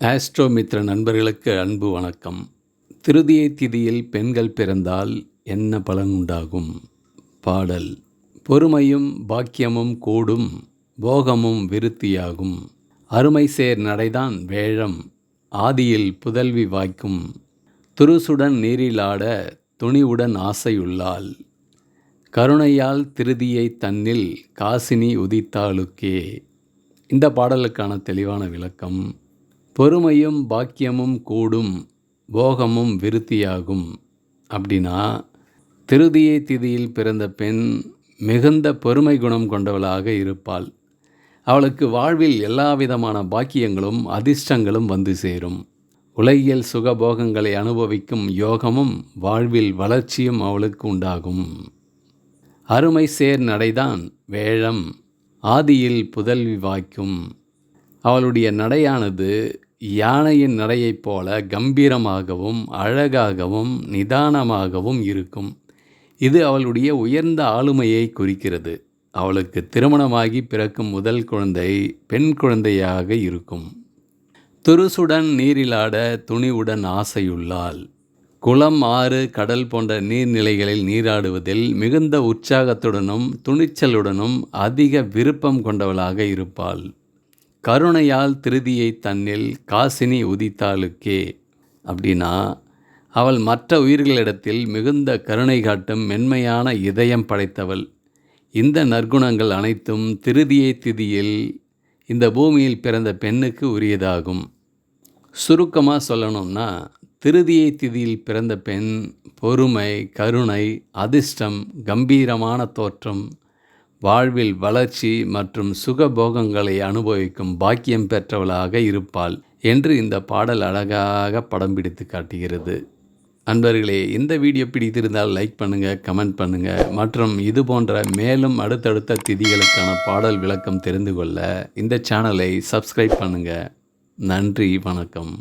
ஆஸ்ட்ரோமித்ர நண்பர்களுக்கு அன்பு வணக்கம். திருதியை திதியில் பெண்கள் பிறந்தால் என்ன பலன் உண்டாகும்? பாடல் பொறுமையும் பாக்கியமும் கூடும் போகமும் விருத்தியாகும். அருமை சேர் நடைதான் வேழம் ஆதியில் புதல்வி வாய்க்கும். துருசுடன் நீரிலாட துணிவுடன் ஆசையுள்ளாள். கருணையால் திருதியை தன்னில் காசினி உதித்தாளுக்கே. இந்த பாடலுக்கான தெளிவான விளக்கம் பொறுமையும் பாக்கியமும் கூடும் போகமும் விருத்தியாகும். அப்படின்னா திருதியை திதியில் பிறந்த பெண் மிகுந்த பொறுமை குணம் கொண்டவளாக இருப்பாள். அவளுக்கு வாழ்வில் எல்லா விதமான பாக்கியங்களும் அதிர்ஷ்டங்களும் வந்து சேரும். உலகியல் சுகபோகங்களை அனுபவிக்கும் யோகமும் வாழ்வில் வளர்ச்சியும் அவளுக்கு உண்டாகும். அருமை சேர் நடைதான் வேழம் ஆதியில் புதல்வி வாய்க்கும். அவளுடைய நடையானது யானையின் நடையைப் போல கம்பீரமாகவும் அழகாகவும் நிதானமாகவும் இருக்கும். இது அவளுடைய உயர்ந்த ஆளுமையை குறிக்கிறது. அவளுக்கு திருமணமாகி பிறக்கும் முதல் குழந்தை பெண் குழந்தையாக இருக்கும். துருசுடன் நீரிலாட துணிவுடன் ஆசையுள்ளாள். குளம் ஆறு கடல் போன்ற நீர்நிலைகளில் நீராடுவதில் மிகுந்த உற்சாகத்துடனும் துணிச்சலுடனும் அதிக விருப்பம் கொண்டவளாக இருப்பாள். கருணையால் திருதியை தன்னில் காசினி உதித்தாளுக்கே அப்படின்னா அவள் மற்ற உயிர்களிடத்தில் மிகுந்த கருணை காட்டும் மென்மையான இதயம் படைத்தவள். இந்த நற்குணங்கள் அனைத்தும் திருதியை திதியில் இந்த பூமியில் பிறந்த பெண்ணுக்கு உரியதாகும். சுருக்கமாக சொல்லணும்னா திருதியை திதியில் பிறந்த பெண் பொறுமை கருணை அதிர்ஷ்டம் கம்பீரமான தோற்றம் வாழ்வில் வளர்ச்சி மற்றும் சுகபோகங்களை அனுபவிக்கும் பாக்கியம் பெற்றவளாக இருப்பாள் என்று இந்த பாடல் அழகாக படம் பிடித்து காட்டுகிறது. அன்பர்களே இந்த வீடியோ பிடித்திருந்தால் லைக் பண்ணுங்கள் கமெண்ட் பண்ணுங்கள் மற்றும் இது போன்ற மேலும் அடுத்தடுத்த திதிகளுக்கான பாடல் விளக்கம் தெரிந்து கொள்ள இந்த சேனலை சப்ஸ்கிரைப் பண்ணுங்கள் நன்றி வணக்கம்.